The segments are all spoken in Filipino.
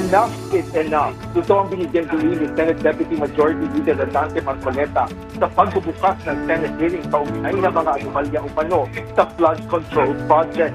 enough is enough. Ito ang binigyan diin ni Senate Deputy Majority Leader Dante Marcoleta sa pagbubukas ng Senate hearing kaugnay ng mga anomalya umano sa flood control project.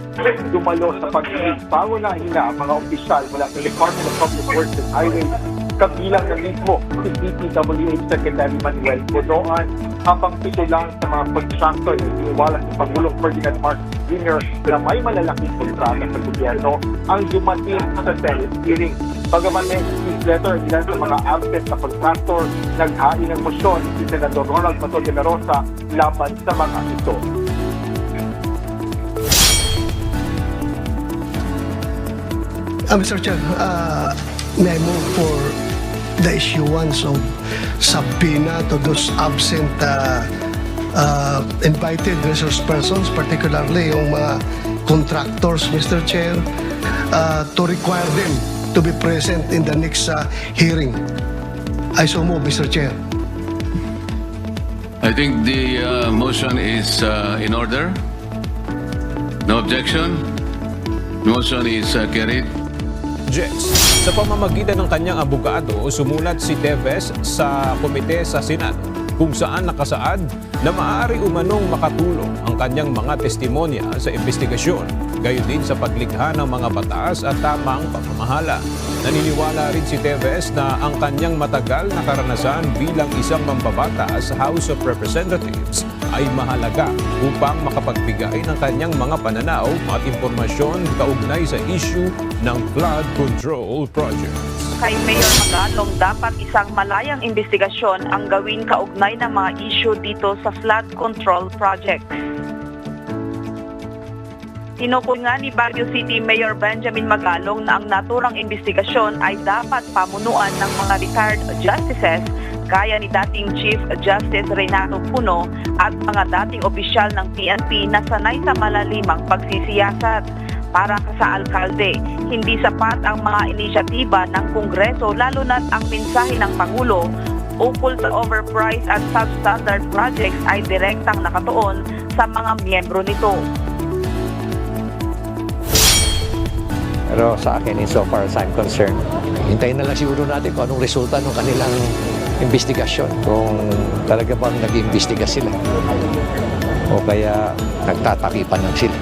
Dumalo sa pagdinig pangunahina ang mga opisyal mula sa Department of Public Works and Highways kabilang na mismo si DPWH Secretary Manuel Bonoan habang pito lang sa mga contractor na iniwala si Pangulong Ferdinand Marcos Jr. na may malalaking kontrata sa gobyerno ang dumating sa Senate hearing. Bagaman may newsletter ilan sa mga absent na contractor, naghain ng motion si Senador Ronald Mato de la Rosa laban sa mga ito. Uh, Mr. Chair, uh, may I move for the issuance of subpoena to those absent uh, uh, invited resource persons, particularly yung mga contractors, Mr. Chair, uh, to require them to be present in the next uh, hearing. I so move, Mr. Chair. I think the uh, motion is uh, in order. No objection. Motion is uh, carried. Jex. Sa pamamagitan ng kanyang abogado, sumulat si Teves sa komite sa Senado kung saan nakasaad na maaari umanong makatulong ang kanyang mga testimonya sa investigasyon, gayon din sa paglikha ng mga batas at tamang pamamahala. Naniniwala rin si Teves na ang kanyang matagal na karanasan bilang isang mambabata sa House of Representatives ay mahalaga upang makapagbigay ng kanyang mga pananaw at impormasyon kaugnay sa issue ng flood control project. Kay Mayor Magalong, dapat isang malayang investigasyon ang gawin kaugnay ng mga issue dito sa flood control project. Tinukoy nga ni Baguio City Mayor Benjamin Magalong na ang naturang investigasyon ay dapat pamunuan ng mga retired justices gaya ni dating Chief Justice Renato Puno at mga dating opisyal ng PNP na sanay sa malalimang pagsisiyasat para sa alkalde. Hindi sapat ang mga inisyatiba ng Kongreso lalo na ang mensahe ng Pangulo ukol sa overpriced at substandard projects ay direktang nakatuon sa mga miyembro nito. Pero sa akin, insofar as I'm concerned, hintayin na lang siguro natin kung anong resulta ng kanilang investigasyon. Kung talaga bang nag-iimbestiga sila. O kaya nagtatakipan lang sila.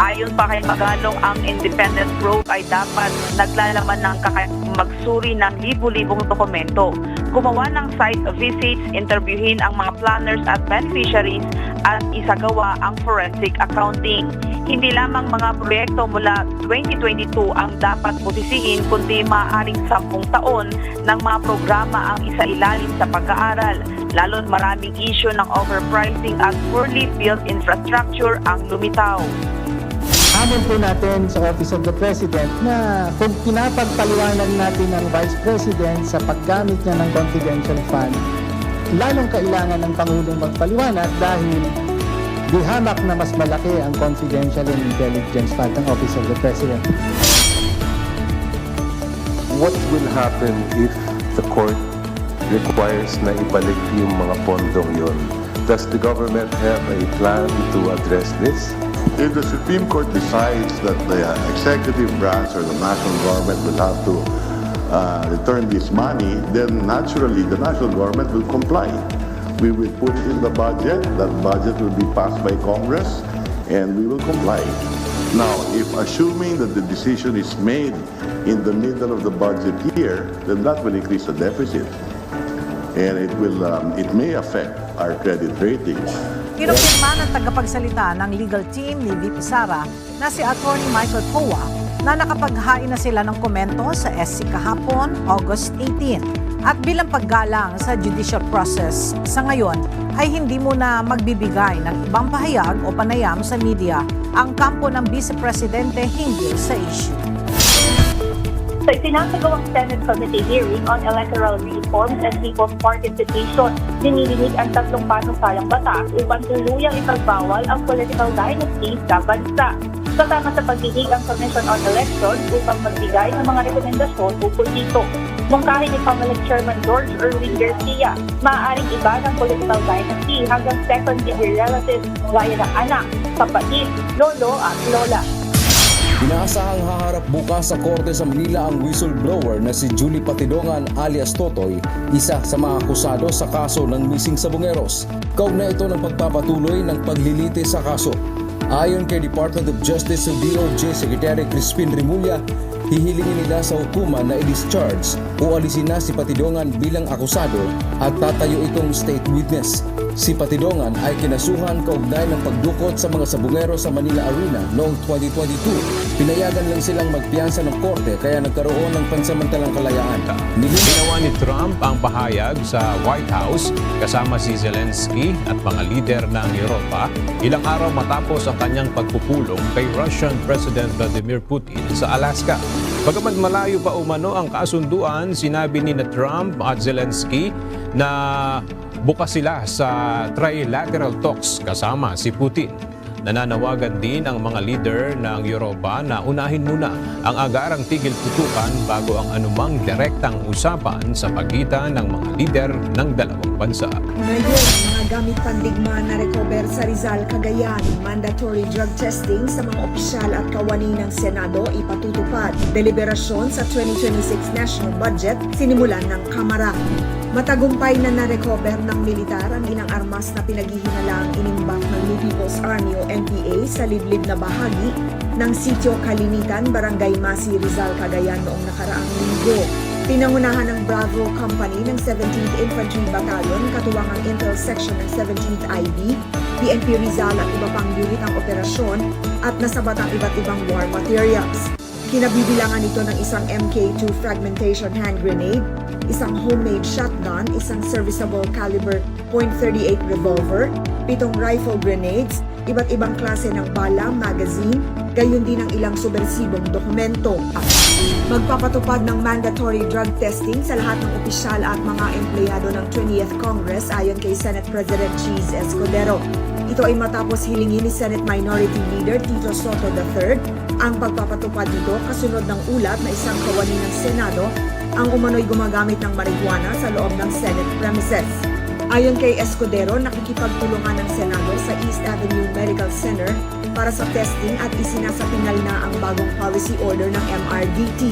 Ayon pa kay Magalong, ang independent probe ay dapat naglalaman ng kakayang magsuri ng libu-libong dokumento, gumawa ng site visits, interviewin ang mga planners at beneficiaries at isagawa ang forensic accounting. Hindi lamang mga proyekto mula 2022 ang dapat busisiin kundi maaaring 10 taon ng mga programa ang isailalim sa pag-aaral. Lalo't maraming issue ng overpricing at poorly built infrastructure ang lumitaw. Hamon po natin sa Office of the President na kung pinapagpaliwanag natin ang Vice President sa paggamit niya ng confidential fund, lalong kailangan ng Pangulong magpaliwanag dahil di na mas malaki ang confidential and intelligence fund ng Office of the President. what will happen if the court requires na ibalik yung mga pondong yon? Does the government have a plan to address this? If the Supreme Court decides that the executive branch or the national government will have to uh, return this money, then naturally the national government will comply. We will put it in the budget, that budget will be passed by Congress, and we will comply. Now, if assuming that the decision is made in the middle of the budget year, then that will increase the deficit. And it will, um, it may affect our credit ratings. Kinumpirma ng tagapagsalita ng legal team ni VP Sara na si Attorney Michael Poa na nakapaghain na sila ng komento sa SC kahapon, August 18. At bilang paggalang sa judicial process, sa ngayon ay hindi muna magbibigay ng ibang pahayag o panayam sa media ang kampo ng Vice Presidente hinggil sa issue. Sa isinasagawang Senate Committee hearing on electoral reforms and people's participation, dinidinig ang tatlong panukalang batas upang tuluyang ipagbawal ang political dynasty sa bansa. Kasama sa pagdinig ang Commission on Elections upang magbigay ng mga rekomendasyon ukol dito. Mungkahi ni Comelec Chairman George Erwin Garcia, maaaring iba ng political dynasty hanggang second degree relatives gaya ng anak, kapatid, lolo at lola. Inaasahang haharap bukas sa korte sa Manila ang whistleblower na si Julie Patidongan alias Totoy, isa sa mga akusado sa kaso ng missing sabongeros. Kaugnay ito ng pagpapatuloy ng paglilite sa kaso. Ayon kay Department of Justice o DOJ Secretary Crispin Rimulya, hihilingin nila sa hukuman na i-discharge o alisin na si Patidongan bilang akusado at tatayo itong state witness. Si Patidongan ay kinasuhan kaugnay ng pagdukot sa mga sabungero sa Manila Arena noong 2022. Pinayagan lang silang magpiyansa ng korte kaya nagkaroon ng pansamantalang kalayaan. Nilinaw Ginawa ni Trump ang pahayag sa White House kasama si Zelensky at mga lider ng Europa ilang araw matapos ang kanyang pagpupulong kay Russian President Vladimir Putin sa Alaska. Bagamat malayo pa umano ang kasunduan, sinabi ni na Trump at Zelensky na bukas sila sa trilateral talks kasama si Putin. Nananawagan din ang mga leader ng Europa na unahin muna ang agarang tigil putukan bago ang anumang direktang usapan sa pagitan ng mga lider ng dalawang bansa. Ngayon, mga gamit pandigma na recover sa Rizal, Cagayan, mandatory drug testing sa mga opisyal at kawani ng Senado ipatutupad. Deliberasyon sa 2026 national budget sinimulan ng Kamara. Matagumpay na na-recover ng militar ang ilang armas na pinaghihinalang inimbak ng New People's Army o NPA sa liblib na bahagi ng sitio Kalinitan, Barangay Masi, Rizal, Cagayan noong nakaraang linggo. Pinangunahan ng Bravo Company ng 17th Infantry Battalion katuwang ang Intel Section ng 17th IB, PNP Rizal at iba pang unit ang operasyon at nasabat ang iba't ibang war materials. Kinabibilangan ito ng isang MK2 fragmentation hand grenade, isang homemade shotgun, isang serviceable caliber .38 revolver, pitong rifle grenades, iba't ibang klase ng bala, magazine, gayon din ang ilang subversibong dokumento. Magpapatupad ng mandatory drug testing sa lahat ng opisyal at mga empleyado ng 20th Congress ayon kay Senate President Cheese Escudero. Ito ay matapos hilingin ni Senate Minority Leader Tito Soto III ang pagpapatupad nito kasunod ng ulat na isang kawani ng Senado ang umano'y gumagamit ng marijuana sa loob ng Senate premises. Ayon kay Escudero, nakikipagtulungan ng Senado sa East Avenue Medical Center para sa testing at isinasapinal na ang bagong policy order ng MRDT.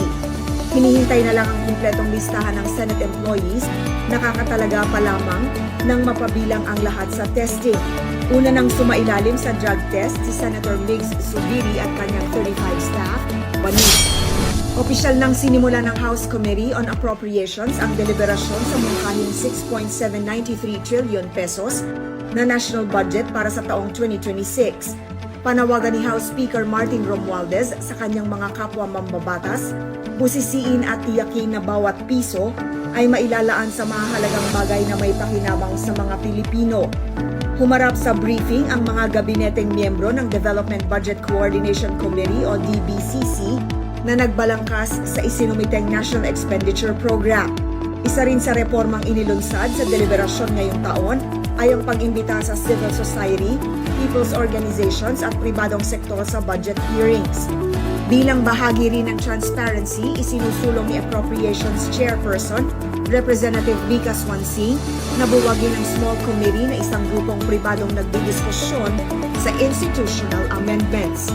Hinihintay na lang ang kumpletong listahan ng Senate employees, nakakatalaga pa lamang nang mapabilang ang lahat sa testing. Una nang sumailalim sa drug test si Senator Migs Subiri at kanyang 35 staff, Banis. Opisyal nang sinimula ng House Committee on Appropriations ang deliberasyon sa mungkahing 6.793 trillion pesos na national budget para sa taong 2026. Panawagan ni House Speaker Martin Romualdez sa kanyang mga kapwa mambabatas, busisiin at tiyakin na bawat piso ay mailalaan sa mahalagang bagay na may pakinabang sa mga Pilipino. Humarap sa briefing ang mga gabineteng miyembro ng Development Budget Coordination Committee o DBCC na nagbalangkas sa isinumiteng National Expenditure Program. Isa rin sa reformang inilunsad sa deliberasyon ngayong taon ay ang pag-imbita sa civil society, people's organizations at pribadong sektor sa budget hearings. Bilang bahagi rin ng transparency, isinusulong ni Appropriations Chairperson, Representative Vika Swansing, na buwagin ng small committee na isang grupong pribadong nagdidiskusyon sa institutional amendments.